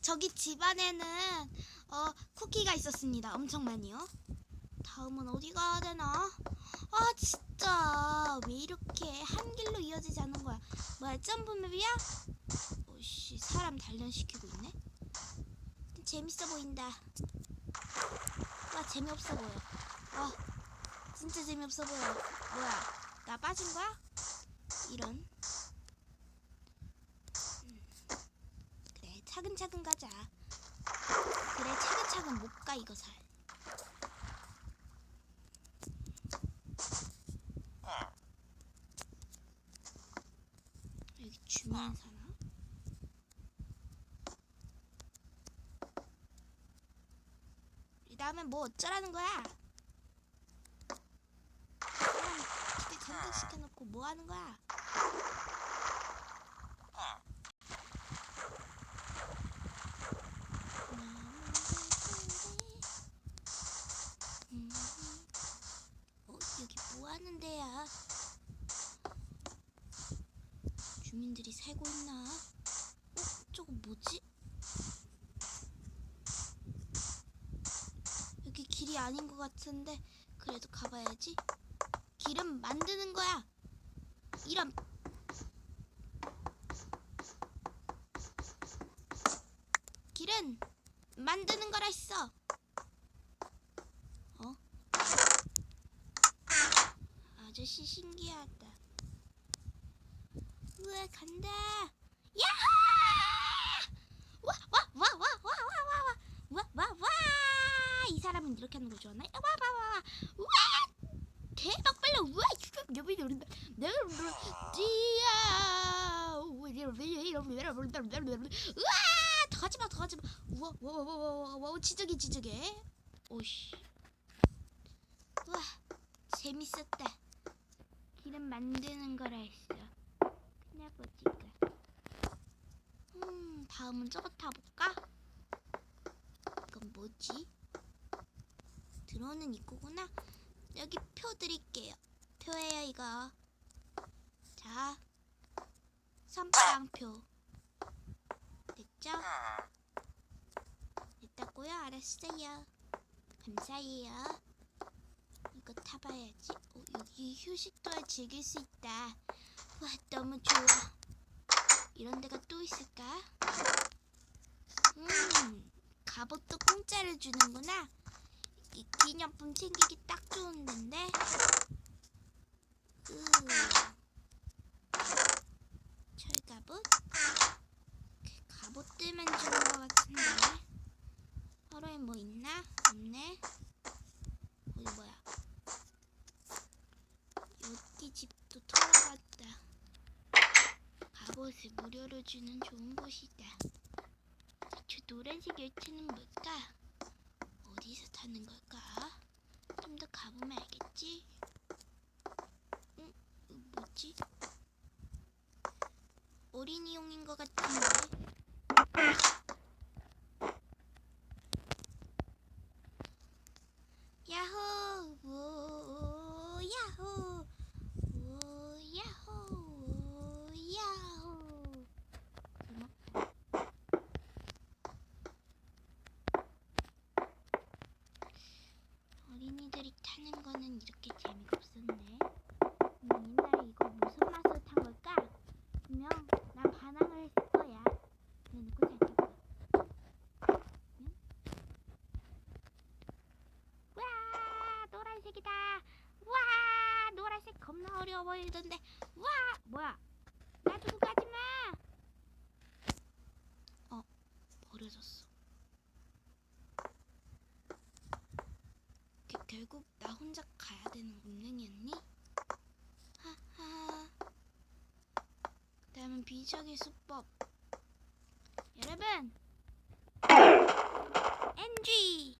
저기 집안에는 어 쿠키가 있었습니다. 엄청 많이요. 다음은 어디 가야 되나? 아 진짜 왜 이렇게 한 길로 이어지지 않는 거야? 뭐야 점프맵이야? 오씨 사람 단련시키고 있네. 재밌어 보인다. 와 재미없어 보여. 와 진짜 재미없어 보여. 뭐야 나 빠진 거야? 이런. 음. 그래 차근차근 가자. 그래 차근차근 못 가 이거 살. 여기 주민 사나? 이 다음에 뭐 어쩌라는 거야? 기대 잔뜩 시켜놓고 뭐 하는 거야? 데야? 주민들이 살고 있나? 어, 저거 뭐지? 여기 길이 아닌 것 같은데 그래도 가봐야지. 길은 만드는 거야. 이런 길은 만드는 거라 했어. 어? 아저씨 신기하다. 우와 간다. 야하! 와 와 와 와 와 와 와 와 와 와 이 사람은 이렇게 하는 거 좋아하나? 와와 와 와 대박 빨라 우와 여기 노른다 내가 지야 우와 더 하지 마 더 하지 마 우와 와와와와와 지저게 지저게 오씨 우와 재밌었다 기름 만드는 거라 했어 그냥 보지가 음 다음은 저거 타볼까? 이건 뭐지? 들어오는 입구구나 여기 표 드릴게요 표예요 이거 자 선빵표 됐죠? 됐다고요? 알았어요 감사해요 이거 타봐야지. 어, 여기 휴식도 즐길 수 있다. 와 너무 좋아. 이런 데가 또 있을까? 음 갑옷도 공짜로 주는구나. 이 기념품 챙기기 딱 좋은 데인데. 으 철갑옷 갑옷들만 주는 것 같은데 하루에 뭐 있나? 없네 어디 뭐야 여기 집도 털어봤다 갑옷을 무료로 주는 좋은 곳이다 저 노란색 열차는 뭘까? 어디서 타는 걸까? 좀 더 가보면 알겠지? 응? 뭐지? 어린이용인 것 같은데 야호 오, 야호 오, 야호 야호 어린이들이 타는 거는 이렇게 재미가 없었네. 음, 옛날에 이거 무슨 맛으로 탄 걸까? 분명 난 반항을 했을 거야. 그래놓고 생각해봐. 응? 와 노란색이다. 와 노란색 겁나 어려워 보이던데. 와 뭐야? 놔두고 가지 마. 어 버려졌어. 게- 결국 나 혼자 가야 되는 운명이었니? 하하. 다음은 비적의 수법. 여러분, NG